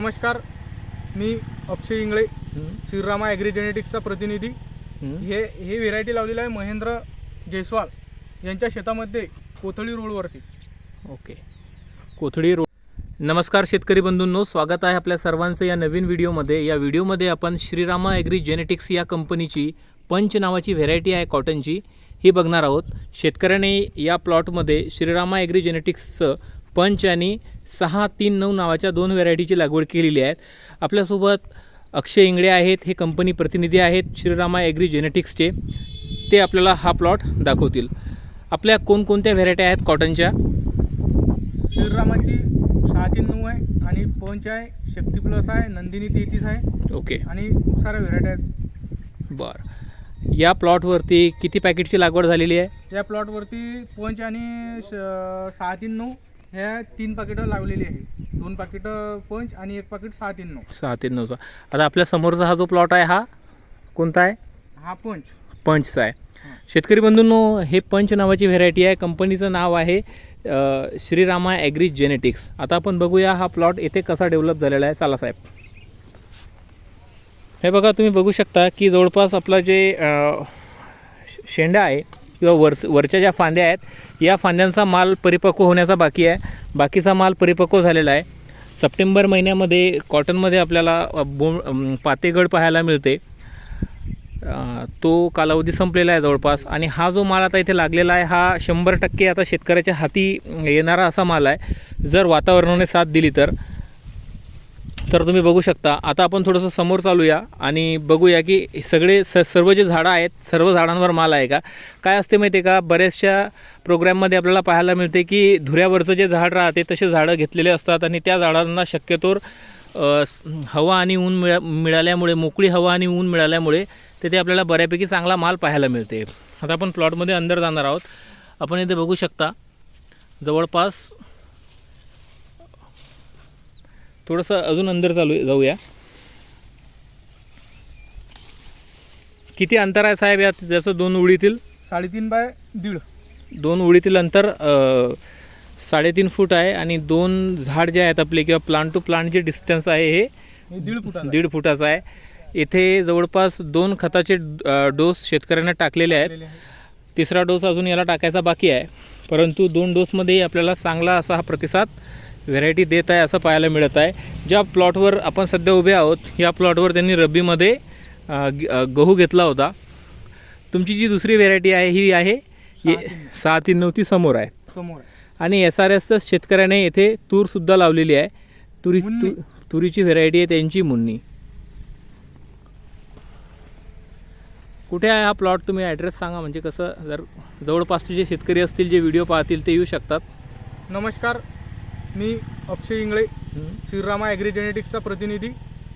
नमस्कार मी अक्षय इंगळे श्रीरामा ॲग्री जेनेटिक्सचा प्रतिनिधी हे हे व्हेरायटी लावलेलं आहे महेंद्र जयस्वाल यांच्या शेतामध्ये कोथळी रोडवरती. ओके. कोथळी रोड नमस्कार शेतकरी बंधूंनो स्वागत आहे आपल्या सर्वांचं या नवीन व्हिडिओमध्ये. या व्हिडिओमध्ये आपण श्रीरामा ॲग्री जेनेटिक्स या कंपनीची पंच नावाची व्हेरायटी आहे कॉटनची. ही बघणार आहोत. शेतकऱ्याने या प्लॉटमध्ये श्रीरामा ॲग्री जेनेटिक्सचं पंच आणि सहा तीन नऊ नावाच्या दोन व्हेरायटीची लागवड केलेली आहे. आपल्यासोबत अक्षय इंगळे आहेत हे कंपनी प्रतिनिधी आहेत श्रीरामा ॲग्री जेनेटिक्सचे. ते आपल्याला हा प्लॉट दाखवतील. आपल्या कोणकोणत्या व्हेरायटी आहेत कॉटनच्या? श्रीरामाची सहा तीन नऊ आहे आणि पंच आहे शक्ती प्लस आहे नंदिनी तेहतीस आहे. ओके. आणि खूप साऱ्या व्हेरायटी आहेत. बरं. या प्लॉटवरती किती पॅकेटची लागवड झालेली आहे? या प्लॉटवरती पंच आणि श सहा तीन नऊ ह्या तीन पाकिटं लावलेली आहे. दोन पाकिटं पंच आणि एक पाकिट सहा तीन नऊ सहा ते नऊचा आता आपल्या समोरचा हा जो प्लॉट आहे हा कोणता आहे? हा पंच. पंचचा आहे. शेतकरी बंधूंनो हे पंच नावाची व्हेरायटी आहे. कंपनीचं नाव आहे श्रीरामा ॲग्री जेनेटिक्स आता आपण बघूया हा प्लॉट येथे कसा डेव्हलप झालेला आहे. चला साहेब. हे बघा तुम्ही बघू शकता की जवळपास आपला जे शेंडा आहे किंवा वर वरच्या ज्या फांद्या आहेत या फांद्यांचा माल परिपक्व होण्याचा बाकी आहे. बाकीचा माल परिपक्व झालेला आहे. सप्टेंबर महिन्यामध्ये कॉटनमध्ये आपल्याला अ, बो पातेगड पाहायला मिळते. तो कालावधी संपलेला आहे जवळपास. आणि हा जो माल आता इथे लागलेला आहे हा शंभर टक्के आता शेतकऱ्याच्या हाती येणारा असा माल आहे. जर वातावरणाने साथ दिली तर. तर तुम्ही बघू शकता. आता आपण थोडंसं समोर चालूया आणि बघूया की सगळे स सर्व जे झाडं आहेत सर्व झाडांवर माल आहे का? काय असते माहिती आहे का? बऱ्याचशा प्रोग्रॅममध्ये आपल्याला पाहायला मिळते की धुऱ्यावरचं जे झाड राहते तसे झाडं घेतलेले असतात आणि त्या झाडांना शक्यतोर हवा आणि ऊन मिळा मिळाल्यामुळे मोकळी हवा आणि ऊन मिळाल्यामुळे तिथे आपल्याला बऱ्यापैकी चांगला माल पाहायला मिळते. आता आपण प्लॉटमध्ये अंदर जाणार आहोत. आपण इथे बघू शकता जवळपास थोडंसं अजून अंदर चालू जाऊया. किती अंतर आहे साहेब यात? जसं दोन उडीतील? साडेतीन बाय दीड. दोन उडीतील अंतर साडेतीन फूट आहे आणि दोन झाड जे आहेत आपले किंवा प्लांट टू प्लांट जे डिस्टन्स आहे हे दीड फुटाचं दीड फुटाचं आहे. इथे जवळपास दोन खताचे डोस शेतकऱ्यांना टाकलेले आहेत. आहे. तिसरा डोस अजून याला टाकायचा बाकी आहे. परंतु दोन डोसमध्येही आपल्याला चांगला असा हा प्रतिसाद व्हेरायटी देत आहे असं पाहायला मिळत आहे. ज्या प्लॉटवर आपण सध्या उभे आहोत या प्लॉटवर त्यांनी रब्बीमध्ये गहू घेतला होता. तुमची जी दुसरी व्हेरायटी आहे ही आहे ये- सहा तीन. नऊ ती समोर आहे. समोर. आणि एस आर एसचं शेतकऱ्याने येथे तूरसुद्धा लावलेली आहे. तुरी. तु- तुरीची व्हेरायटी आहे त्यांची मुन्नी. कुठे आहे हा प्लॉट तुम्ही ॲड्रेस सांगा म्हणजे कसं जर जवळपासचे जे शेतकरी असतील जे व्हिडिओ पाहतील ते येऊ शकतात. नमस्कार. मी अक्षय इंगळे श्रीरामा ॲग्री जेनेटिक्सचा प्रतिनिधी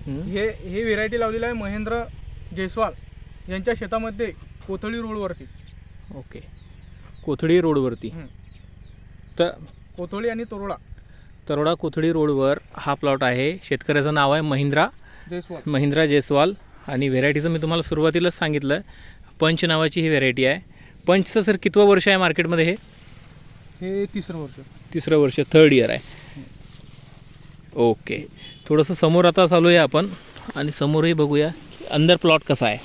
हं. हे व्हेरायटी लावलेलं आहे महेंद्र जयस्वाल यांच्या शेतामध्ये कोथळी रोडवरती. ओके. कोथळी रोडवरती. तर कोथळी आणि तरोडा. तरोडा कोथळी रोडवर हा प्लॉट आहे. शेतकऱ्याचं नाव आहे महिंद्रा. जयस्वाल. महिंद्रा जयस्वाल. आणि व्हेरायटीचं मी तुम्हाला सुरुवातीलाच सांगितलं पंच नावाची ही व्हेरायटी आहे. पंचचं सर कितवं वर्ष आहे मार्केटमध्ये हे? हे तिसरं वर्ष. तिसरं वर्ष थर्ड इयर आहे. ओके थोडंसं समोर आता चालू आहे आपण आणि समोरही बघूया. अंदर प्लॉट कसा आहे?